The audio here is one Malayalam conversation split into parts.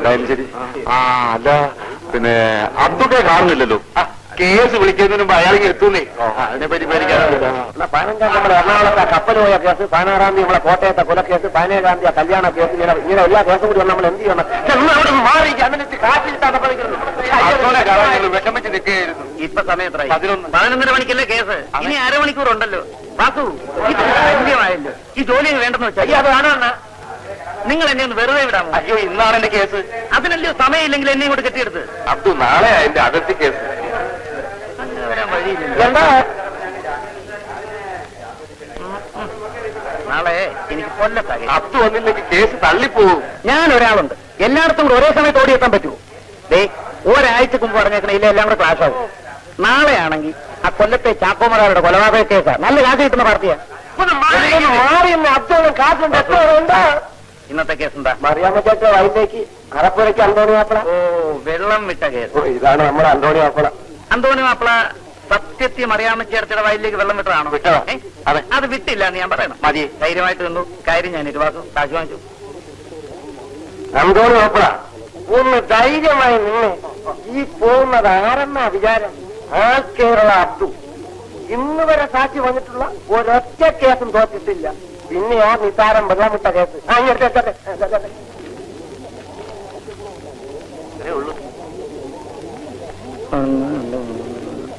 എന്തായാലും ശരി ആ അല്ല പിന്നെ അബ്ദുക്കെ കാണുന്നില്ലല്ലോ. കേസ് വിളിക്കുന്നതിന് മുമ്പ് അയാൾക്ക് എത്തുന്നേ. അതിനെ പറ്റി പേടിക്കാതെ പതിനഞ്ചാം നമ്മുടെ എറണാകുളത്തെ കപ്പൽ പോയ കേസ് പതിനാറാം തീയതി നമ്മളെ കോട്ടയത്തെ കൊലക്കേസ് പതിനേഴാം തീയതി കല്യാണ കേസ് ഇങ്ങനെ എല്ലാ കേസും കൂടി നമ്മൾ എന്ത് ചെയ്യണം? അവിടെ മാറി അതിനെത്തി കാറ്റിൽ അബ്ദുനെ കാണാൻ വിഷമിച്ച് നിൽക്കുകയായിരുന്നു. ഇപ്പൊ സമയം പതിനൊന്ന്. പതിനൊന്നര മണിക്കല്ലേ കേസ്? ഇനി അരമണിക്കൂർ ഉണ്ടല്ലോ വാസു ശല്യമായല്ലോ ഈ ജോലി വേണ്ടെന്ന് വെച്ചാൽ അത് കാണാണ് നിങ്ങൾ എന്നെ ഒന്ന് വെറുതെ വിടാമോ അയ്യോ ഇന്നാണ് എന്റെ കേസ്. അതിനല്ലയോ സമയമില്ലെങ്കിൽ എന്നെ ഇങ്ങോട്ട് കെട്ടിയെടുത്ത്. അബ്ദു നാളെ എന്റെ അതിർത്തി കേസ്. നാളെ എനിക്ക് കൊല്ലത്താകെ അബ്ദു വന്നില്ലെങ്കിൽ കേസ് തള്ളിപ്പോവും. ഞാൻ ഒരാളുണ്ട് എല്ലായിടത്തും കൂടെ ഒരേ സമയത്ത് ഓടിയെത്താൻ പറ്റുമോ? ദേ ഒരാഴ്ചക്ക് മുമ്പ് പറഞ്ഞേക്കണ ഇല്ല എല്ലാം കൂടെ ക്ലാസ് ആവും. നാളെ ആണെങ്കിൽ ആ കൊല്ലത്തെ ചാക്കോമറാരുടെ കൊലപാതക കേസാ. നല്ല കാശ് കിട്ടുന്ന പാർട്ടിയാ. ഇന്നത്തെ കേസ് എന്താ? മറിയാമ്മച്ചേട്ട വൈകിട്ടേക്ക് അറപ്പുരയ്ക്ക് അന്തോണി മാപ്പിള. ഓ വെള്ളം വിട്ട കേസ്. ഇതാണ് നമ്മൾ അന്തോണി മാപ്പിള. അന്തോണി മാപ്പിള സത്യത്തിൽ മറിയാമ ചേർച്ചയുടെ വയലിലേക്ക് വെള്ളം വിട്ടതാണോ? വിട്ടതാ. അതെ. അത് വിട്ടില്ല എന്ന് ഞാൻ പറയണം. മതി. ധൈര്യമായിട്ട് നിന്നു. കാര്യം ഞാൻ ഇരുവാക്കും. കാശ് വാങ്ങിച്ചു. അന്തോണി മാപ്പിള ഒന്ന് ധൈര്യമായി നിന്ന് ഈ പോകുന്നത് ആരെന്ന വിചാരം? ആ കേരള അത്തു ഇന്ന് വരെ സാക്ഷി വന്നിട്ടുള്ള ഒരൊറ്റ കേസും തോറ്റിട്ടില്ല. പിന്നെ ആ നിസാരം വെള്ളം വിട്ട കേസ്. ആ, ഇങ്ങോട്ട് എത്തട്ടെ. എത്തട്ടെ.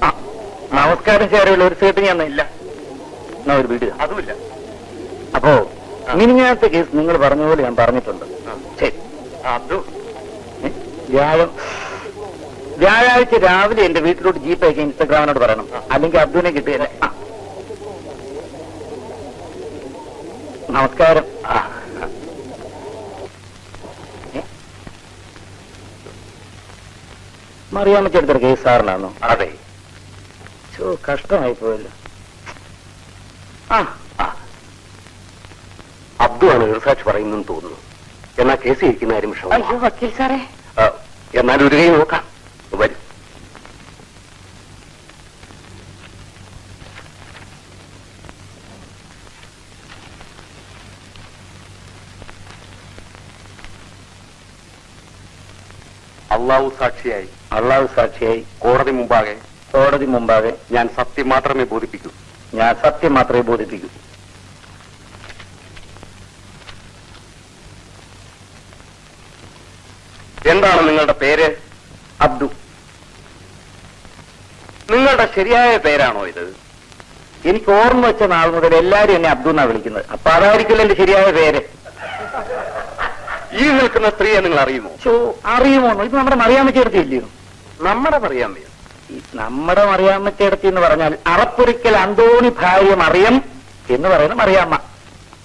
ആ, നമസ്കാരം ചേരുള്ള ഒരു സീറ്റ് ഞാൻ ഇല്ല. എന്നാ ഒരു വീട് അതുമില്ല. അപ്പോ മിനിഞ്ഞാത്ത കേസ് നിങ്ങൾ പറഞ്ഞ പോലെ ഞാൻ പറഞ്ഞിട്ടുണ്ട്. ശരി? വ്യാഴം. വ്യാഴാഴ്ച രാവിലെ എന്റെ വീട്ടിലോട്ട് ജീപ്പ് അയക്കാൻ ഇൻസ്റ്റഗ്രാമിനോട് പറയണം. അല്ലെങ്കിൽ അബ്ദുവിനെ കിട്ടിയല്ലേ ആ. നമസ്കാരം. ആ, മറിയാമ്മച്ചെടുത്തൊരു കേസ് സാറിനാണോ അതെ. ചോ കഷ്ടമായി പോയല്ലോ. ആ. അബ്ദു ആണ് എതിർസാക്ഷി പറയുന്നെന്ന് തോന്നുന്നു. എന്നാ കേസ് ഇരിക്കുന്ന കാര്യം അയ്യോ വിഷമം വക്കീൽ സാറേ. എന്നാൽ ഒരു കൈ നോക്കാം വരും അള്ളാഹു സാക്ഷിയായി. അള്ളാഹു സാക്ഷിയായി കോടതി മുമ്പാകെ. കോടതി മുമ്പാകെ ഞാൻ സത്യം മാത്രമേ ബോധിപ്പിക്കൂ. ഞാൻ സത്യം മാത്രമേ ബോധിപ്പിക്കൂ. എന്താണ് നിങ്ങളുടെ പേര്? അബ്ദു. നിങ്ങളുടെ ശരിയായ പേരാണോ ഇത്? എനിക്ക് ഓർമ്മ വെച്ച നാൾ മുതൽ എല്ലാരും എന്നെ അബ്ദു എന്നാണ് വിളിക്കുന്നത്. അപ്പൊ അതായിരിക്കില്ല എന്റെ ശരിയായ പേര്. ഈ നിൽക്കുന്ന സ്ത്രീയെ നിങ്ങൾ അറിയുമോ? ചോ അറിയുമോ ഇത് നമ്മുടെ മറിയാമ്മച്ചേർത്തി ഇല്ലയോ? നമ്മുടെ മറിയാമ്മയോ? നമ്മുടെ മറിയാമ്മച്ചേർത്തി എന്ന് പറഞ്ഞാൽ അറപ്പൊരിക്കൽ അന്തോണി ഭാര്യ മറിയം എന്ന് പറയുന്ന മറിയാമ്മ.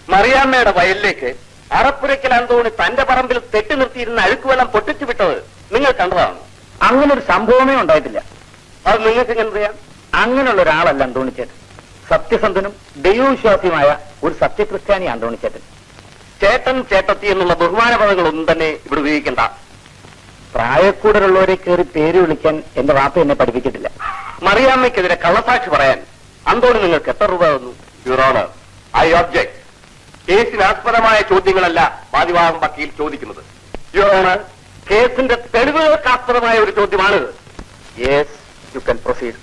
മറിയാമ്മയുടെ വയലിലേക്ക് അറപ്പുരയ്ക്കൽ അന്തോണി തന്റെ പറമ്പിൽ തെറ്റി നിർത്തിയിരുന്ന അഴുക്കുവെള്ളം പൊട്ടിച്ചു വിട്ടത് നിങ്ങൾ കണ്ടതാണ്. അങ്ങനെ ഒരു സംഭവമേ ഉണ്ടായിട്ടില്ല. അത് നിങ്ങൾക്ക് എങ്ങനെ അറിയാം? അങ്ങനെയുള്ള ഒരാളല്ല അന്തോണിച്ചേട്ടൻ സത്യസന്ധനും ദൈവവിശ്വാസിയുമായ ഒരു സത്യക്രിസ്ത്യാനി അന്തോണിച്ചേട്ടൻ ചേട്ടൻ ചേട്ടത്തി എന്നുള്ള ബഹുമാന പദങ്ങളൊന്നും തന്നെ ഇവിടെ ഉപയോഗിക്കണ്ട. പ്രായക്കൂടലുള്ളവരെ കയറി പേര് വിളിക്കാൻ എന്റെ വാപ്പ എന്നെ പഠിപ്പിച്ചിട്ടില്ല. മറിയാമ്മയ്ക്കെതിരെ കള്ളസാക്ഷി പറയാൻ അന്തോണി നിങ്ങൾക്ക് എത്ര രൂപ തന്നു? യുറോണർ ഐ ഒബ്ജെക്ട് കേസിനാസ്പദമായ ചോദ്യങ്ങളല്ല വാദിവാഹം വക്കീൽ ചോദിക്കുന്നത്. യുറോണർ കേസിന്റെ തെളിവുകൾക്കാസ്പദമായ ഒരു ചോദ്യമാണ് യെസ് യു കൻ പ്രൊസീഡ്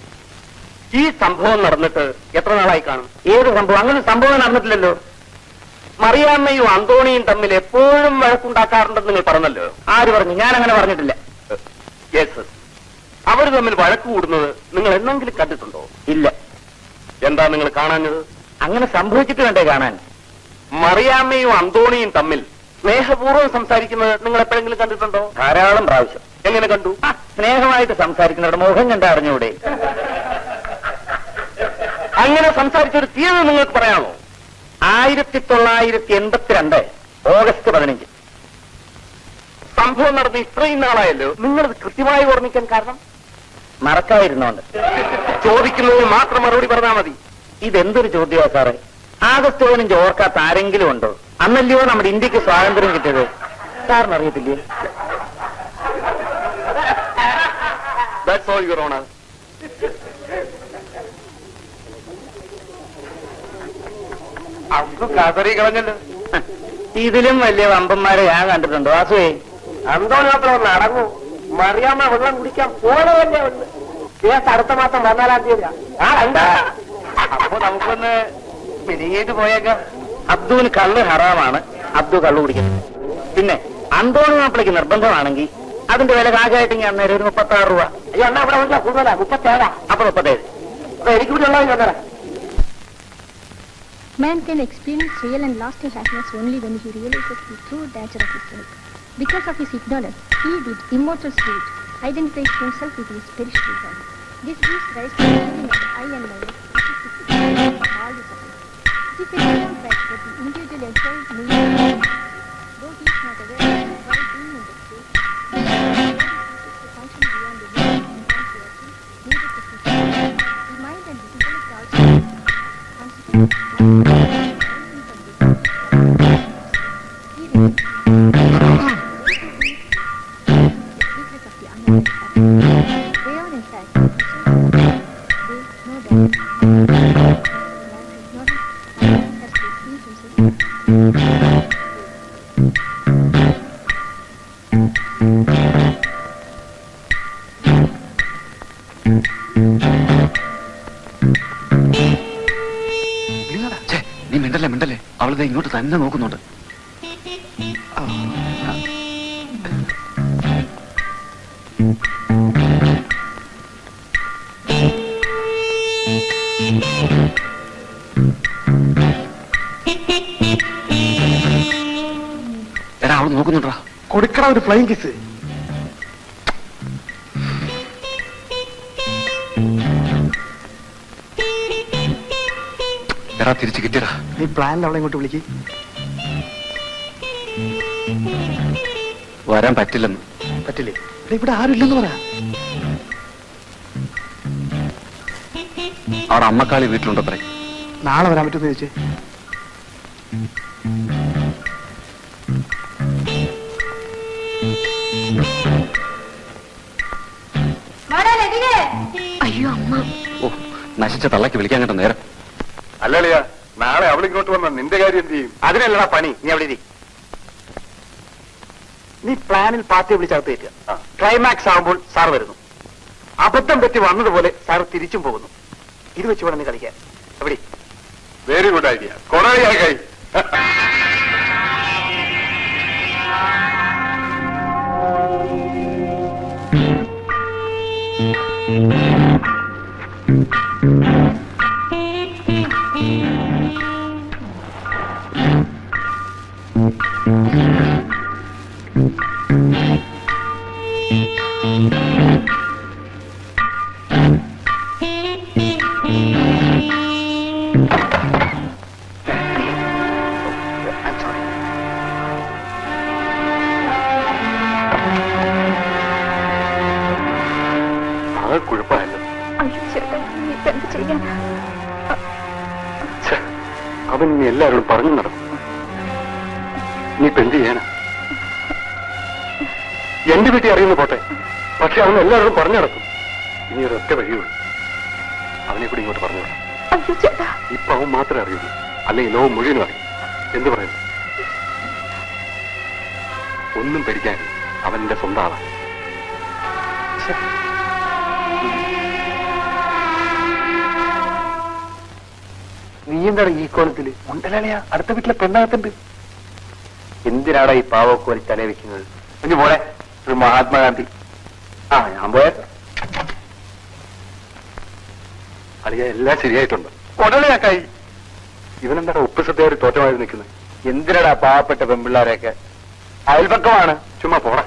ഈ സംഭവം നടന്നിട്ട് എത്ര നാളായി കാണും? ഏത് സംഭവം? അങ്ങനെ സംഭവം നടന്നിട്ടില്ലല്ലോ. മറിയാമ്മയും അന്തോണിയും തമ്മിൽ എപ്പോഴും വഴക്കുണ്ടാക്കാറുണ്ടെന്ന് നിങ്ങൾ പറഞ്ഞല്ലോ. ആര് പറഞ്ഞു? ഞാൻ അങ്ങനെ പറഞ്ഞിട്ടില്ല യെസ് അവർ തമ്മിൽ വഴക്ക് കൂടുന്നത് നിങ്ങൾ എന്നെങ്കിലും കണ്ടിട്ടുണ്ടോ? ഇല്ല. എന്താ നിങ്ങൾ കാണാഞ്ഞത്? അങ്ങനെ സംഭവിച്ചിട്ട് വേണ്ടേ കാണാൻ? മറിയാമ്മയും അന്തോണിയും തമ്മിൽ സ്നേഹപൂർവം സംസാരിക്കുന്നത് നിങ്ങൾ എപ്പോഴെങ്കിലും കണ്ടിട്ടുണ്ടോ? ധാരാളം പ്രാവശ്യം. എങ്ങനെ കണ്ടു? സ്നേഹമായിട്ട് സംസാരിക്കുന്നവരുടെ മുഖം കണ്ട അറിഞ്ഞൂടെ. അങ്ങനെ സംസാരിച്ചൊരു തീയതി നിങ്ങൾക്ക് പറയാമോ? ആയിരത്തി തൊള്ളായിരത്തി എൺപത്തിരണ്ട് ഓഗസ്റ്റ് പതിനഞ്ച്. സംഭവം നടന്ന് ഇത്രയും നാളായല്ലോ നിങ്ങളത് കൃത്യമായി ഓർമ്മിക്കാൻ കാരണം? മറക്കായിരുന്നോണ്ട് ചോദിക്കുന്നതിന് മാത്രം മറുപടി പറഞ്ഞാൽ മതി. ഇതെന്തൊരു ചോദ്യമാ സാറേ? ആഗസ്റ്റ് പതിനഞ്ച് ഓർക്കാത്ത ആരെങ്കിലും ഉണ്ടോ? അന്നല്ലയോ നമ്മുടെ ഇന്ത്യയ്ക്ക് സ്വാതന്ത്ര്യം കിട്ടിയത്? സാറിന് കതറി കളഞ്ഞല്ലോ. ഇതിലും വലിയ വമ്പന്മാരെ ഞാൻ കണ്ടിട്ടുണ്ടോ വാസുവേ അന്തോണിമാത്ര ഒന്ന് അടങ്ങൂ. മറിയാമ്മ വെള്ളം കുടിക്കാൻ പോലെയല്ലേ ഒന്ന്. കേസ് അടുത്ത മാസം പതിനാലാം തീയതി ആ എന്താ? അപ്പൊ നമുക്കൊന്ന് പിരിയേറ്റ് പോയേക്കാം. അബ്ദുവിന് കള്ള് ഹറാമാണ്. അബ്ദു കള്ളു കുടിക്കുന്നത് പിന്നെ അന്തോണി മാപ്പിളയ്ക്ക് നിർബന്ധമാണെങ്കിൽ അതിന്റെ വില കാശായിട്ട് ഞാൻ അന്നേരം ഒരു മുപ്പത്തി ആറ് രൂപ. അയ്യോ അണ്ണാ ഇവിടെ കൂടുതലാ? മുപ്പത്തേഴാ? അപ്പൊ മുപ്പത്തേഴ്. അപ്പൊ എനിക്ക് കൂടി ഉള്ളത് Man can experience real and lasting happiness only when he realizes the true nature of his life. Because of his ignorance, he, the immortal spirit, identifies himself with his perishable body. This gives rise to the of I and my all the suffering. It is known fact that the individual enjoys meaning, though he is not aware of it while in the state. The body ceases to function beyond the limits of consciousness needed to sustain. The mind and the intellect also constitute ഛേ, നീ മിണ്ടല്ലേ മിണ്ടല്ലേ? അവളിത് ഇങ്ങോട്ട് തന്നെ നോക്കുന്നുണ്ട്. എടാ അവൾ നോക്കുന്നുണ്ടാ? കൊടുക്കണ ഒരു ഫ്ലൈങ് കിസ് എടാ തിരിച്ചു കിട്ടിയടാ. നീ പ്ലാനിൽ അവളെ ഇങ്ങോട്ട് വിളിക്ക്. വരാൻ പറ്റില്ലെന്ന്. പറ്റില്ലേ? എടാ, ഇവിടെ ആരും പറ. പറയാ അവിടെ അമ്മക്കാളി വീട്ടിലുണ്ടത്രേ നാളെ വരാൻ പറ്റുമെന്ന് ചോദിച്ചേ. അയ്യോ അമ്മ ഓ നശിച്ച തള്ളക്ക് വിളിക്കാൻ കേട്ടോ നേരം. അല്ലളിയ നാളെ അവളിങ്ങോട്ട് വന്ന നിന്റെ കാര്യം എന്ത് ചെയ്യും? അതിനല്ലടാ പണി. നീ അവിടെ നീ പ്ലാനിൽ പാർട്ടിയെ വിളിച്ചകത്ത് കയറ്റുക. ക്ലൈമാക്സ് ആകുമ്പോൾ സാർ വരുന്നു. അബദ്ധം പറ്റി വന്നതുപോലെ സാർ തിരിച്ചും പോകുന്നു. ഇത് വെച്ച് വേണം നീ കളിക്കാൻ. എവിടെ വെരി ഗുഡ് ഐഡിയ കൊറേ കൈ. അത് അവൻ ഇനി എല്ലാവരോടും പറഞ്ഞു നടക്കും. നീ ഇപ്പൊ എന്ത് ചെയ്യാന? എന്റെ വീട്ടിൽ അറിയുന്ന പോട്ടെ പക്ഷെ അവൻ എല്ലാവരോടും പറഞ്ഞു നടക്കും. ഇനി ഒരു ഒറ്റ വഴിയുള്ളൂ അവനെ കൂടി ഇങ്ങോട്ട് പറഞ്ഞു ഇപ്പൊ അവൻ മാത്രമേ അറിയുള്ളൂ. അല്ലെങ്കിൽ ലോകം മുഴുവനും അറിയും. എന്ത് പറയുന്നു? ഒന്നും പേടിക്കാൻ അവന്റെ സ്വന്തം ആളാണ്. നീ എന്താണ് ഈ കോലത്തിൽ? ഉണ്ടല്ലേ അടുത്ത വീട്ടിലെ പെണ്ണാകത്തുണ്ട്. എന്തിനാടാ ഈ പാവക്കോലി തല വെക്കുന്നത്? കുഞ്ഞു പോലെ ഒരു മഹാത്മാഗാന്ധി. ആ ഞാൻ പോയ. അളിയ എല്ലാം ശരിയായിട്ടുണ്ട്. ഉടലയാക്കായി ഇവനെന്താടാ ഉപ്പ് ഒരു തോറ്റമായി നിൽക്കുന്നത് എന്തിനാടാ പാവപ്പെട്ട പെൺപിള്ളാരെയൊക്കെ? അയൽപക്കമാണ്. ചുമ്മാ പോടാ.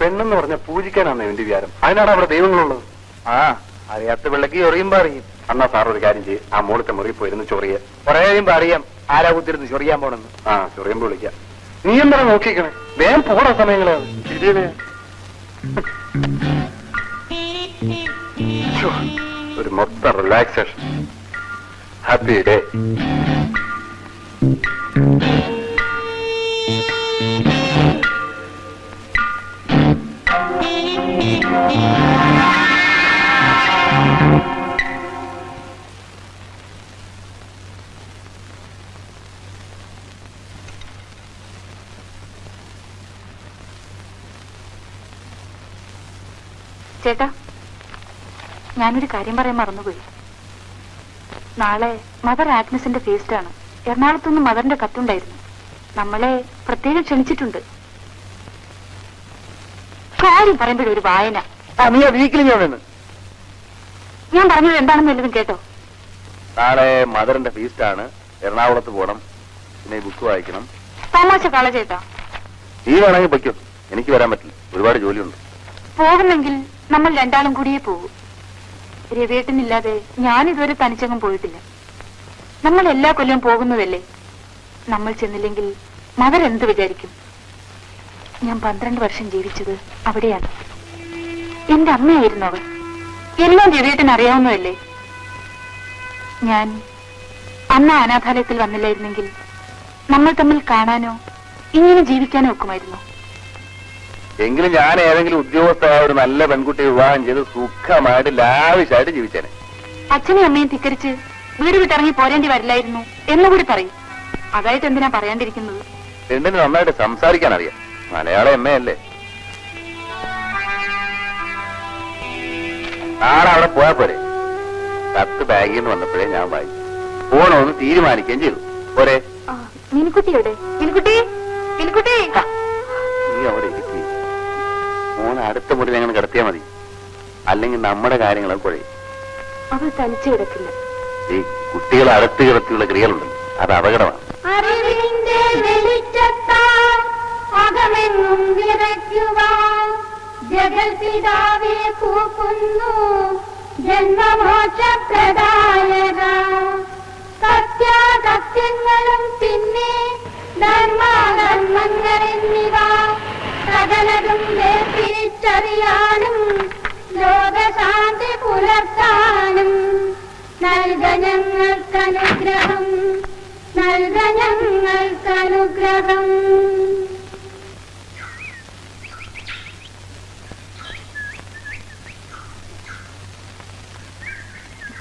പെണ്ണെന്ന് പറഞ്ഞ പൂജിക്കാനാണ് എന്റെ വിചാരം. അതിനാണ് അവിടെ ദൈവങ്ങളുള്ളത്? ആ. അറിയാത്ത പിള്ളക്ക് ചൊറിയുമ്പോ അറിയും. അന്നാ സാർ ഒരു കാര്യം ചെയ്യും. ആ മോളത്തെ മുറി പോയിരുന്നു ചൊറിയ. കുറെ കഴിയുമ്പോ അറിയാം ആരാ കുത്തിരുന്ന് ചൊറിയാൻ പോണെന്ന്. ആ ചൊറിയുമ്പോ വിളിക്കാം. നീ എന്താ നോക്കിക്കണേ? വേഗം പോണ സമയങ്ങളെ. ഒരു മൊത്തം റിലാക്സേഷൻ ഹാപ്പി ഡേ ചേട്ടാ ഞാനൊരു കാര്യം പറയാൻ മറന്നുപോയി. നാളെ മദർ ആഗ്നസിന്റെ ഫീസ്റ്റ് ആണ്. എറണാകുളത്തുനിന്ന് മദറിന്റെ കത്തുണ്ടായിരുന്നു നമ്മളെ പ്രത്യേകം ക്ഷണിച്ചിട്ടുണ്ട്. കാര്യം പറയുമ്പോഴൊരു വായന. ആ നീ വീക്കിലി ഞാൻ പറഞ്ഞത് എന്താണെന്ന് വല്ലതും കേട്ടോ? നാളെ മദറിന്റെ ഫീസ്റ്റ് ആണ്. എറണാകുളത്ത് പോകണം പിന്നെ ബുക്ക് വായിക്കണം. തമാശ കള ചേട്ടാ. നീ വേണമെങ്കിൽ പൊയ്ക്കോ. എനിക്ക് വരാൻ പറ്റില്ല. ഒരുപാട് ജോലിയുണ്ട്. പോകുന്നെങ്കിൽ നമ്മൾ രണ്ടാളും കൂടിയേ പോകൂ രവിയേട്ടനില്ലാതെ ഞാൻ ഇതുവരെ തനിച്ചങ്ങും പോയിട്ടില്ല. നമ്മൾ എല്ലാ കൊല്ലവും പോകുന്നതല്ലേ? നമ്മൾ ചെന്നില്ലെങ്കിൽ മദർ എന്ത് വിചാരിക്കും? ഞാൻ പന്ത്രണ്ട് വർഷം ജീവിച്ചത് അവിടെയാണ്. എന്റെ അമ്മയായിരുന്നു അവൾ. എല്ലാം രവിയേട്ടൻ അറിയാവുന്നതല്ലേ ഞാൻ അന്ന് അനാഥാലയത്തിൽ വന്നില്ലായിരുന്നെങ്കിൽ നമ്മൾ തമ്മിൽ കാണാനോ ഇങ്ങനെ ജീവിക്കാനോ ഒക്കുമായിരുന്നു. എങ്കിലും ഞാൻ ഏതെങ്കിലും ഉദ്യോഗസ്ഥ ഒരു നല്ല പെൺകുട്ടി വിവാഹം ചെയ്ത് സുഖമായിട്ട് ലാവിശായിട്ട് ജീവിച്ചേനെ. അച്ഛനെയും അമ്മയും ധിക്കരിച്ച് വീട് വിട്ടിറങ്ങി പോരേണ്ടി വരില്ലായിരുന്നു എന്നുകൂടി പറയും. അതായിട്ട് എന്തിനാ പറയാണ്ടിരിക്കുന്നത്? രണ്ടിന് നന്നായിട്ട് സംസാരിക്കാൻ അറിയാം. മലയാളം അമ്മയല്ലേ നാളെ അവിടെ പോയാ പോരെ. കത്ത് ബാഗിൽ നിന്ന് വന്നപ്പോഴേ ഞാൻ വായിച്ചു പോണോന്ന് തീരുമാനിക്കുകയും ചെയ്തു. പോരെ. മിനിക്കുട്ടിയുടെ മിനിക്കുട്ടി? മിനിക്കുട്ടി? അടുത്ത മുറിയിൽ അങ്ങനെ കിടത്തിയാ മതി. അല്ലെങ്കിൽ നമ്മുടെ കാര്യങ്ങളൊക്കെ കുഴയും. അവൾ തനിച്ചു കിടക്കില്ല. ഈ കുട്ടികളെ അടുത്ത് കിടത്തിയുള്ള ക്രിയകളുണ്ടല്ലോ അത് അപകടമാണ്. ജഗൽപിതാവെ കൂക്കുന്നു ജന്മമോക്ഷപ്രദായക സത്യാസത്യങ്ങളും പിന്നെ ധർമാധർമ്മങ്ങൾ എന്നിവ സകലതും വേർതിരിച്ചറിയാനും ലോകശാന്തി പുലർത്താനും നൽക ഞങ്ങൾക്കനുഗ്രഹം നൽക ഞങ്ങൾക്കനുഗ്രഹം.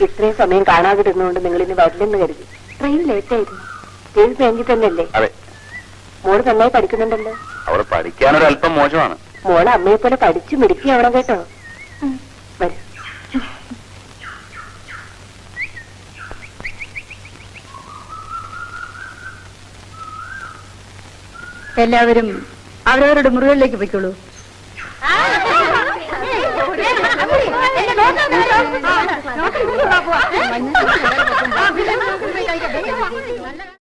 ഇത്രയും സമയം കാണാതിരുന്നുകൊണ്ട് നിങ്ങൾ ഇനി വരില്ലെന്ന് കരുതി. ട്രെയിൻ ലേറ്റ് ആയിരുന്നു ഏത് ബാങ്കിൽ തന്നെയല്ലേ? അതെ. മോൾ നന്നായി പഠിക്കുന്നുണ്ടല്ലോ. അവിടെ പഠിക്കാനൊരു അല്പം മോശമാണ്. മോൾ അമ്മയെ പോലെ പഠിച്ചു മിടുക്കിയാവണം കേട്ടോ വരൂ എല്ലാവരും അവരവരുടെ മുറികളിലേക്ക് പോയിക്കോളൂ